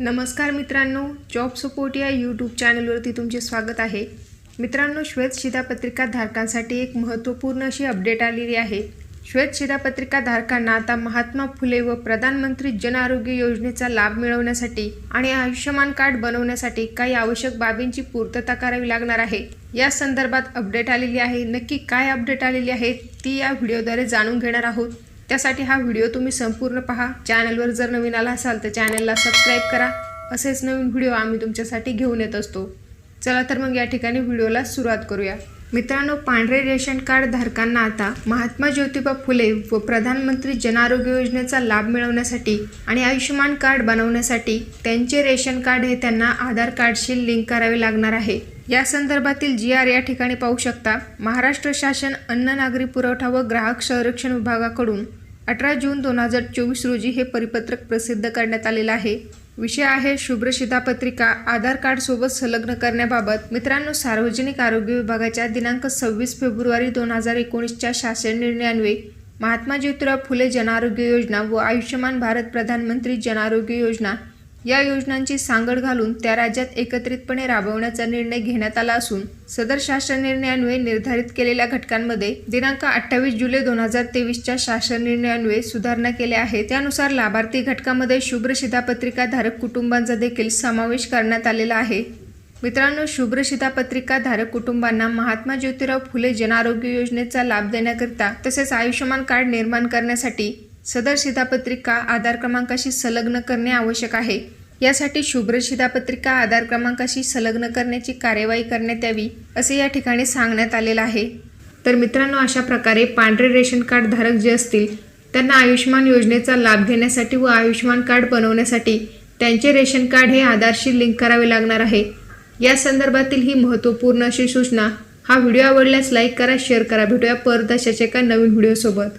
नमस्कार मित्रांनो job support या यूट्यूब चॅनलवरती तुमचे स्वागत आहे. मित्रांनो श्वेत शिधापत्रिका धारकांसाठी एक महत्त्वपूर्ण अशी अपडेट आलेली आहे. श्वेत शिधापत्रिका धारकांना आता महात्मा फुले व प्रधानमंत्री जन आरोग्य योजनेचा लाभ मिळवण्यासाठी आणि आयुष्यमान कार्ड बनवण्यासाठी काही आवश्यक बाबींची पूर्तता करावी लागणार आहे. या संदर्भात अपडेट आलेली आहे. नक्की काय अपडेट आलेली आहे ती या व्हिडिओद्वारे जाणून घेणार आहोत. त्यासाठी हा व्हिडिओ तुम्ही संपूर्ण पहा. चॅनलवर जर नवीन आला असाल तर चॅनलला सबस्क्राईब करा. असेच नवीन व्हिडिओ आम्ही तुमच्यासाठी घेऊन येत असतो. चला तर मग या ठिकाणी व्हिडिओला सुरुवात करूया. मित्रांनो पांढरे रेशन कार्ड धारकांना आता महात्मा ज्योतिबा फुले व प्रधानमंत्री जन आरोग्य योजनेचा लाभ मिळवण्यासाठी आणि आयुष्यमान कार्ड बनवण्यासाठी त्यांचे रेशन कार्ड हे त्यांना आधार कार्डशी लिंक करावे लागणार आहे. या संदर्भातील जी आर या ठिकाणी पाहू शकता महाराष्ट्र शासन अन्न नागरी पुरवठा व ग्राहक संरक्षण विभागाकडून अठरा जून दोन हजार चोवीस रोजी हे परिपत्रक प्रसिद्ध करण्यात आलेलं आहे. विषय आहे शुभ्र शिधापत्रिका आधार कार्डसोबत संलग्न करण्याबाबत. मित्रांनो सार्वजनिक आरोग्य विभागाच्या दिनांक सव्वीस फेब्रुवारी दोन हजार एकोणीसच्या शासन निर्णयान्वये महात्मा ज्योतिराव फुले जनआरोग्य योजना व आयुष्यमान भारत प्रधानमंत्री जनआरोग्य योजना या योजनांची सांगड घालून त्या राज्यात एकत्रितपणे राबवण्याचा निर्णय घेण्यात आला असून सदर शासन निर्णयान्वये निर्धारित केलेल्या घटकांमध्ये दिनांक अठ्ठावीस जुलै दोन हजार तेवीसच्या शासन निर्णयान्वये सुधारणा केल्या आहेत. त्यानुसार लाभार्थी घटकामध्ये शुभ्र शिधापत्रिका धारक कुटुंबांचा देखील समावेश करण्यात आलेला आहे. मित्रांनो शुभ्र शिधापत्रिका धारक कुटुंबांना महात्मा ज्योतिराव फुले जनआरोग्य योजनेचा लाभ देण्याकरिता तसेच आयुष्यमान कार्ड निर्माण करण्यासाठी सदर शिधापत्रिका आधार क्रमांकाशी संलग्न करणे आवश्यक आहे. यासाठी शुभ्र शिधापत्रिका आधार क्रमांकाशी संलग्न करण्याची कार्यवाही करण्यात यावी असे या ठिकाणी सांगण्यात आलेलं आहे. तर मित्रांनो अशा प्रकारे पांढरे रेशन कार्ड धारक जे असतील त्यांना आयुष्यमान योजनेचा लाभ घेण्यासाठी व आयुष्यमान कार्ड बनवण्यासाठी त्यांचे रेशन कार्ड हे आधारशी लिंक करावे लागणार आहे. या संदर्भातील ही महत्त्वपूर्ण अशी सूचना हा व्हिडिओ आवडल्यास लाईक करा शेअर करा. भेटूया परत अशाच्या एका नवीन व्हिडिओसोबत.